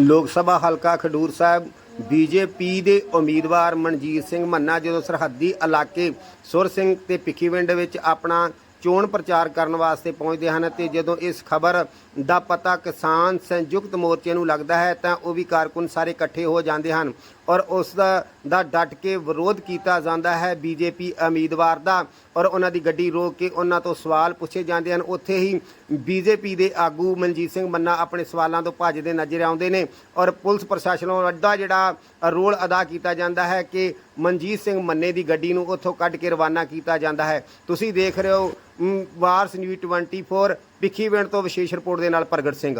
ਲੋਕ ਸਭਾ ਹਲਕਾ ਖਡੂਰ ਸਾਹਿਬ, ਬੀਜੇਪੀ ਦੇ ਉਮੀਦਵਾਰ ਮਨਜੀਤ ਸਿੰਘ ਮੰਨਾ ਜਦੋਂ ਸਰਹੱਦੀ ਇਲਾਕੇ ਸੁਰ ਸਿੰਘ ਤੇ ਭਿੱਖੀਵਿੰਡ ਵਿੱਚ ਆਪਣਾ ਚੋਣ ਪ੍ਰਚਾਰ ਕਰਨ ਵਾਸਤੇ ਪਹੁੰਚਦੇ ਹਨ ਤੇ ਜਦੋਂ ਇਸ ਖਬਰ ਦਾ ਪਤਾ ਕਿਸਾਨ ਸੰਯੁਕਤ ਮੋਰਚੇ ਨੂੰ ਲੱਗਦਾ ਹੈ ਤਾਂ ਉਹ ਵੀ ਕਾਰਕੁਨ ਸਾਰੇ ਇਕੱਠੇ ਹੋ ਜਾਂਦੇ ਹਨ ਔਰ ਉਸ ਦਾ ਦਾ ਡਟ ਕੇ ਵਿਰੋਧ ਕੀਤਾ ਜਾਂਦਾ ਹੈ। ਬੀਜੇਪੀ ਉਮੀਦਵਾਰ ਦਾ ਔਰ ਉਹਨਾਂ ਦੀ ਗੱਡੀ ਰੋਕ ਕੇ ਉਹਨਾਂ ਤੋਂ ਸਵਾਲ ਪੁੱਛੇ ਜਾਂਦੇ ਹਨ। ਉੱਥੇ ਹੀ ਬੀਜੇਪੀ ਦੇ ਆਗੂ ਮਨਜੀਤ ਸਿੰਘ ਮੰਨਾ ਆਪਣੇ ਸਵਾਲਾਂ ਤੋਂ ਭੱਜਦੇ ਨਜ਼ਰ ਆਉਂਦੇ ਨੇ ਔਰ ਪੁਲਿਸ ਪ੍ਰਸ਼ਾਸਨ ਵੱਲੋਂ ਅੱਡਾ ਜਿਹੜਾ ਰੋਲ ਅਦਾ ਕੀਤਾ ਜਾਂਦਾ ਹੈ ਕਿ ਮਨਜੀਤ ਸਿੰਘ ਮੰਨੇ ਦੀ ਗੱਡੀ ਨੂੰ ਉੱਥੋਂ ਕੱਢ ਕੇ ਰਵਾਨਾ ਕੀਤਾ ਜਾਂਦਾ ਹੈ। ਤੁਸੀਂ ਦੇਖ ਰਹੇ ਹੋ ਵਾਰਸ ਨਿਊਜ਼ 24 ਭਿੱਖੀਵਿੰਡ ਤੋਂ ਵਿਸ਼ੇਸ਼ ਰਿਪੋਰਟ ਦੇ ਨਾਲ ਪ੍ਰਗਟ ਸਿੰਘ।